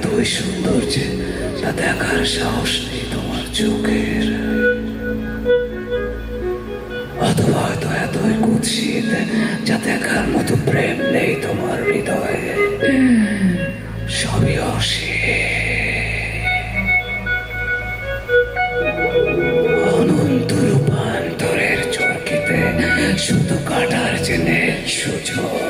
এতই সুন্দর যে তা দেখার সাহস নেই তোমার চোখের। অথবা হয়তো এতই কুৎসিত যা দেখার মতো প্রেম নেই তোমার হৃদয়ে। সবই অসীম। শুধু কাটার জেনে সুযোগ।